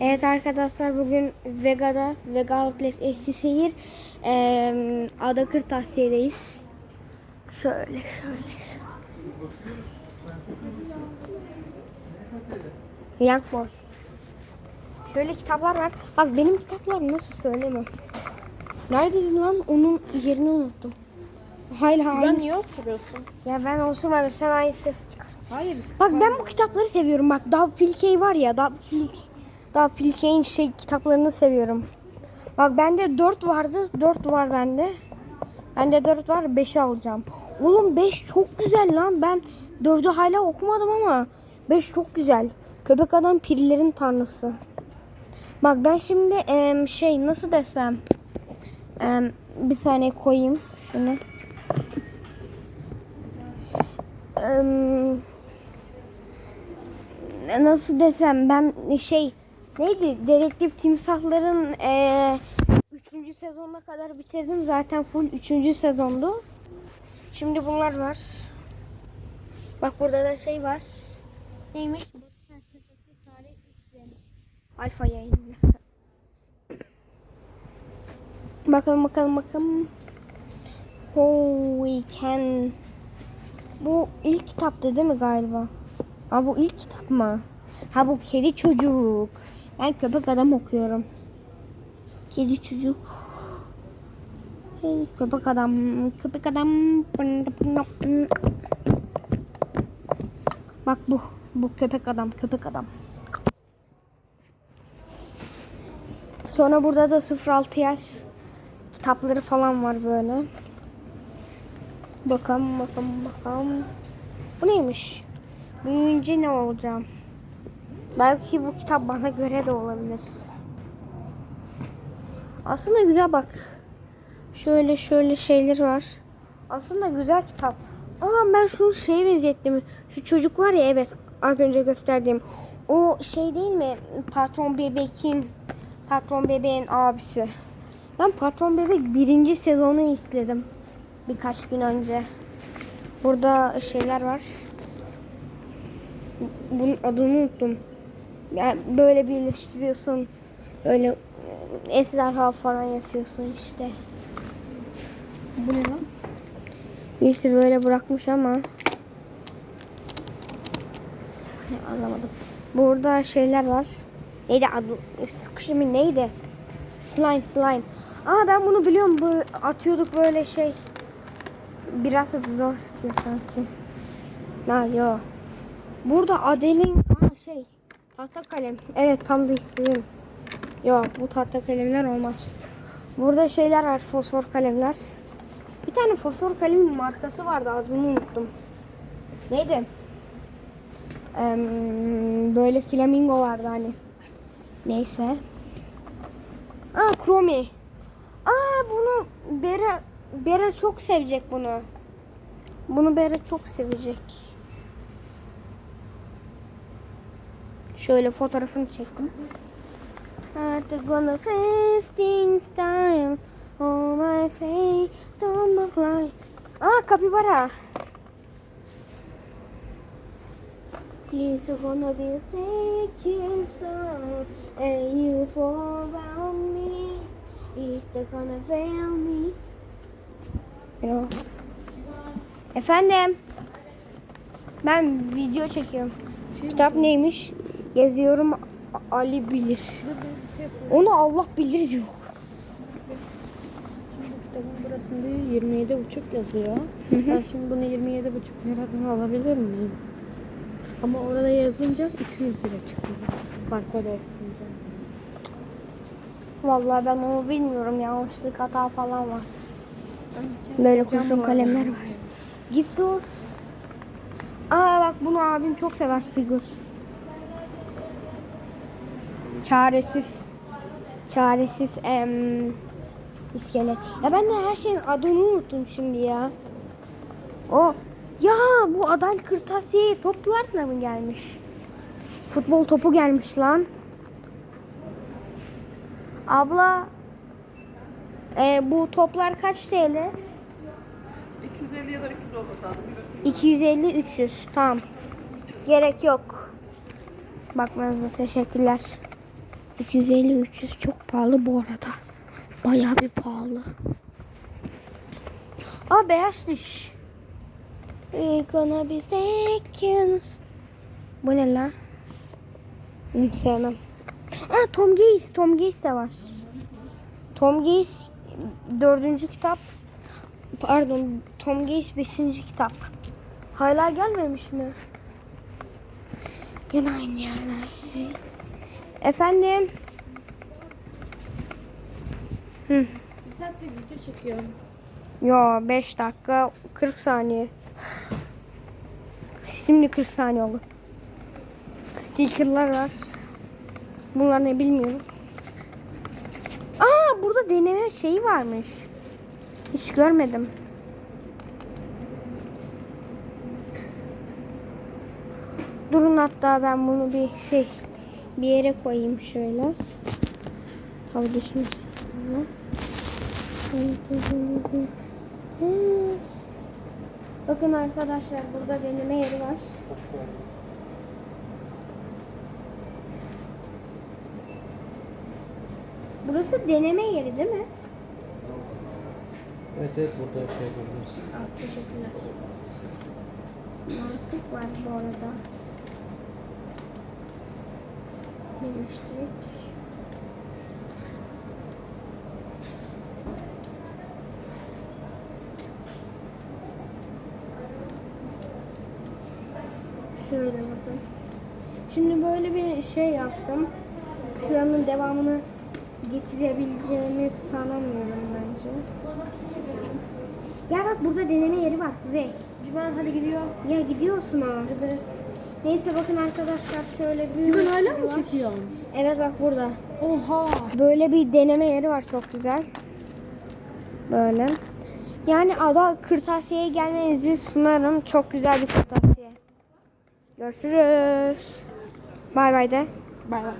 Evet arkadaşlar bugün Vega'da Vega Outlet Eskişehir eee Ada Kırtasiye'deyiz. Şöyle şöyle. Young Boy. Şöyle kitaplar var. Bak benim kitaplar nasıl söyleme. Neredeydi lan? Onun yerini unuttum. Hayır hayır. Ben niye oturuyorsun? Ya ben osurmadım. Sen aynı sesi çıkar. Hayır. Bak ben bu kitapları seviyorum. Bak Dav Pilkey var ya. Dav Pilkey. Dav Pilkey'in şey kitaplarını seviyorum. Bak bende 4 vardı. 4 var bende. Bende 4 var. 5'i alacağım. Oğlum 5 çok güzel lan. Ben 4'ü hala okumadım ama 5 çok güzel. Köpek adam pirilerin tanrısı. Bak ben şimdi em, şey nasıl desem em, bir saniye koyayım şunu. Em, nasıl desem ben şey neydi dedektif timsahların eee 3. sezonuna kadar bitirdim zaten full 3. sezondu. Şimdi bunlar var. Bak burada da şey var. Neymiş? Batı felsefesi tarih 3 Alfa yayınında. bakalım bakalım bakalım. We can. Bu ilk kitaptı değil mi galiba? Aa bu ilk kitap mı? Ha bu kedi çocuk. Ben köpek adam okuyorum. Kedi çocuk. Hey, köpek adam, köpek adam. Bak bu, bu köpek adam, köpek adam. Sonra burada da 0-6 yaş kitapları falan var böyle. Bakalım, bakalım, bakalım. Bu neymiş? Büyüyünce ne olacağım? Belki bu kitap bana göre de olabilir. Aslında güzel bak. Şöyle şöyle şeyler var. Aslında güzel kitap. Aa ben şunu şeye benzettim. Şu çocuk var ya evet az önce gösterdiğim. O şey değil mi? Patron Bebek'in Patron Bebek'in abisi. Ben Patron Bebek birinci sezonu izledim. Birkaç gün önce. Burada şeyler var. Bunun adını unuttum. Yani böyle birleştiriyorsun. Böyle ejderha falan yapıyorsun işte. Bu ne lan? Birisi böyle bırakmış ama. Anlamadım. Burada şeyler var. Neydi adı? Sıkışımı neydi? Slime slime. Aa ben bunu biliyorum. Bu atıyorduk böyle şey. Biraz da zor sıkıyor sanki. Ha yok. Burada Adel'in şey tahta kalem. Evet tam da istedim. Yok bu tahta kalemler olmaz. Burada şeyler var fosfor kalemler. Bir tane fosfor kalemin markası vardı adını unuttum. Neydi? Eee, böyle flamingo vardı hani. Neyse. Aa Chromie. Aa bunu Bera Bera çok sevecek bunu. Bunu Bera çok sevecek. Şöyle fotoğrafını çektim. Artık gonna fasting style Oh my face don't look like Aa kapibara Please gonna be you sound And you fall around me Is they gonna fail me Yo. Efendim Ben video çekiyorum Kitap neymiş? Yazıyorum Ali bilir. Onu Allah bilir diyor. Burasında 27 buçuk yazıyor. Ben şimdi bunu 27 buçuk liradan alabilir miyim? Ama orada yazınca 200 lira çıkıyor. Barkoda okuyunca. Vallahi ben onu bilmiyorum. Yanlışlık hata falan var. Böyle kurşun kalemler var. Git sor. Aa bak bunu abim çok sever figür. Çaresiz. Çaresiz em, iskelet. Ya ben de her şeyin adını unuttum şimdi ya. O ya bu Adal Kırtasiye toplarla mı gelmiş? Futbol topu gelmiş lan. Abla e, bu toplar kaç TL? 250 ya da 300 olması lazım. 250 300 tamam. Gerek yok. Bakmanıza teşekkürler. 250-300 çok pahalı bu arada. Bayağı bir pahalı. Aa beyaz diş. We gonna be seconds. Bu ne la? Hı, sevmem. Aa Tom Gaze. Tom Gaze de var. Tom Gaze dördüncü kitap. Pardon Tom Gaze beşinci kitap. Hala gelmemiş mi? Gene aynı yerler. Efendim? Hı. Bir saattir video çekiyorum. Yo 5 dakika 40 saniye. Şimdi 40 saniye oldu. Stickerlar var. Bunlar ne bilmiyorum. Aa burada deneme şeyi varmış. Hiç görmedim. Durun hatta ben bunu bir şey bir yere koyayım şöyle. Tabii düşmesin. Bakın arkadaşlar burada deneme yeri var. Burası deneme yeri değil mi? Evet evet burada şey yapabiliriz. Aa, teşekkürler. Mantık var bu arada. Demiştik. Şöyle bakın. Şimdi böyle bir şey yaptım. Şuranın devamını getirebileceğimi sanamıyorum bence. Gel bak burada deneme yeri var Kuzey. Cümen hadi gidiyoruz. Ya gidiyorsun ha. Evet. Neyse bakın arkadaşlar şöyle bir Cümen hala mı var. çekiyorsun? Evet bak burada. Oha. Böyle bir deneme yeri var çok güzel. Böyle. Yani ada kırtasiyeye gelmenizi sunarım. Çok güzel bir kırtasiye. Görüşürüz. Bay bay de. Bay bay.